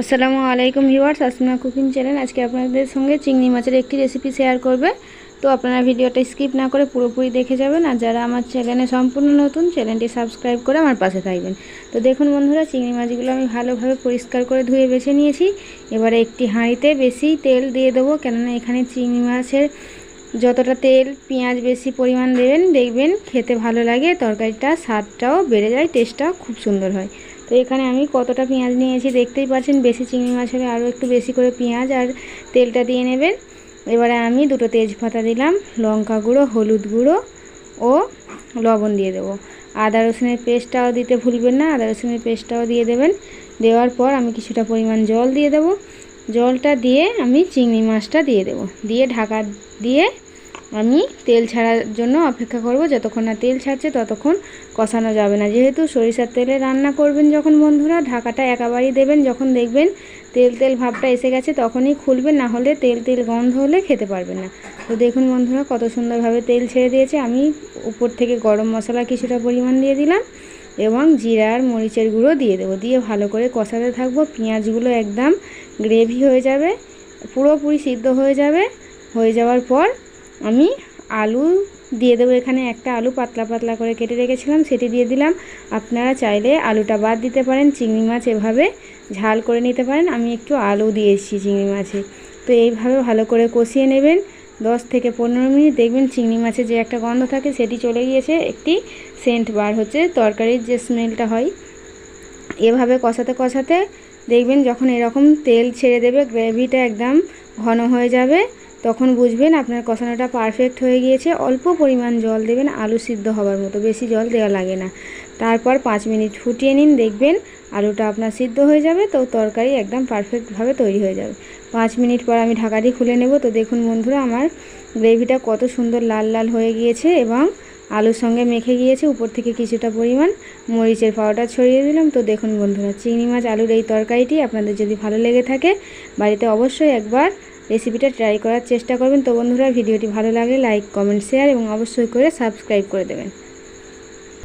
আসসালামু আলাইকুম viewers, Asma cooking channel. আজকে আপনাদের সঙ্গে চিংড়ি মাছের একটি রেসিপি শেয়ার করবে। তো আপনারা ভিডিওটা স্কিপ না করে পুরোপুরি দেখে যাবেন। আর যারা আমার চ্যানেলে সম্পূর্ণ নতুন চ্যানেলটি সাবস্ক্রাইব করে আমার পাশে থাকবেন। তো দেখুন বন্ধুরা, চিংড়ি মাছগুলো আমি ভালোভাবে পরিষ্কার করে ধুয়ে বেছে নিয়েছি। এবারে একটি হাঁড়িতে বেশি তেল দিয়ে দেবো। কেননা এখানে চিংড়ি মাছের যতটা তেল, পেঁয়াজ বেশি পরিমাণ দেবেন, দেখবেন খেতে ভালো লাগে, তরকারিটা স্বাদটাও বেড়ে যায় টেস্টটাও খুব সুন্দর হয়। তো এখানে আমি কতটা পেঁয়াজ নিয়েছি দেখতেই পাচ্ছেন, বেশি চিংড়ি মাছ হলে আরও একটু বেশি করে পেঁয়াজ আর তেলটা দিয়ে নেবেন। এবারে আমি দুটো তেজপাতা দিলাম, লঙ্কা গুঁড়ো, হলুদ গুঁড়ো ও লবণ দিয়ে দেবো। আদা রসুনের পেস্টটাও দিতে ভুলবেন না, আদা রসুনের পেস্টটাও দিয়ে দেবেন। দেওয়ার পর আমি কিছুটা পরিমাণ জল দিয়ে দেবো। জলটা দিয়ে আমি চিংড়ি মাছটা দিয়ে দেবো। দিয়ে ঢাকা দিয়ে আমি তেল ছাড়ার জন্য অপেক্ষা করব। যতক্ষণ না তেল ছাড়ছে, ততক্ষণ কষানো যাবে না। যেহেতু সরিষার তেলে রান্না করবেন যখন বন্ধুরা, ঢাকাটা একেবারেই দেবেন। যখন দেখবেন তেল তেল ভাবটা এসে গেছে, তখনই খুলবেন। না হলে তেল তেল গন্ধ হলে খেতে পারবেন না। তো দেখুন বন্ধুরা, কত সুন্দরভাবে তেল ছেড়ে দিয়েছে। আমি উপর থেকে গরম মশলা কিছুটা পরিমাণ দিয়ে দিলাম এবং জিরা আর মরিচের গুঁড়ো দিয়ে দেবো। দিয়ে ভালো করে কষাতে থাকব। পেঁয়াজগুলো একদম গ্রেভি হয়ে যাবে, পুরোপুরি সিদ্ধ হয়ে যাবে। হয়ে যাওয়ার পর আমি আলু দিয়ে দেবো এখানে। একটা আলু পাতলা পাতলা করে কেটে রেখেছিলাম, সেটি দিয়ে দিলাম। আপনারা চাইলে আলুটা বাদ দিতে পারেন, চিংড়ি মাছ এভাবে ঝাল করে নিতে পারেন। আমি একটু আলু দিয়েছি চিংড়ি মাছে। তো এইভাবে ভালো করে কষিয়ে নেবেন। দশ থেকে পনেরো মিনিট দেখবেন চিংড়ি মাছে যে একটা গন্ধ থাকে, সেটি চলে গিয়েছে। একটি সেন্ট বার হচ্ছে তরকারির যে স্মেলটা হয়। এভাবে কষাতে কষাতে দেখবেন যখন এরকম তেল ছেড়ে দেবে, গ্রেভিটা একদম ঘন হয়ে যাবে। তখন বুঝবেন আপনার কষানোটা পারফেক্ট হয়ে গিয়েছে। অল্প পরিমাণ জল দেবেন, আলু সিদ্ধ হবার মতো। বেশি জল দেওয়া লাগে না। তারপর পাঁচ মিনিট ফুটিয়ে নিন, দেখবেন আলুটা আপনার সিদ্ধ হয়ে যাবে, তো তরকারি একদম পারফেক্টভাবে তৈরি হয়ে যাবে। পাঁচ মিনিট পর আমি ঢাকাটি খুলে নেব। তো দেখুন বন্ধুরা, আমার গ্রেভিটা কত সুন্দর লাল লাল হয়ে গিয়েছে এবং আলুর সঙ্গে মেখে গিয়েছে। উপর থেকে কিছুটা পরিমাণ মরিচের পাউডার ছড়িয়ে দিলাম। তো দেখুন বন্ধুরা, চিংড়ি মাছ, আলুর এই তরকারিটি আপনাদের যদি ভালো লেগে থাকে, বাড়িতে অবশ্যই একবার রেসিপিটা ট্রাই করার চেষ্টা করবেন। তো বন্ধুরা, ভিডিওটি ভালো লাগলে লাইক কমেন্ট শেয়ার এবং অবশ্যই করে সাবস্ক্রাইব করে দেবেন।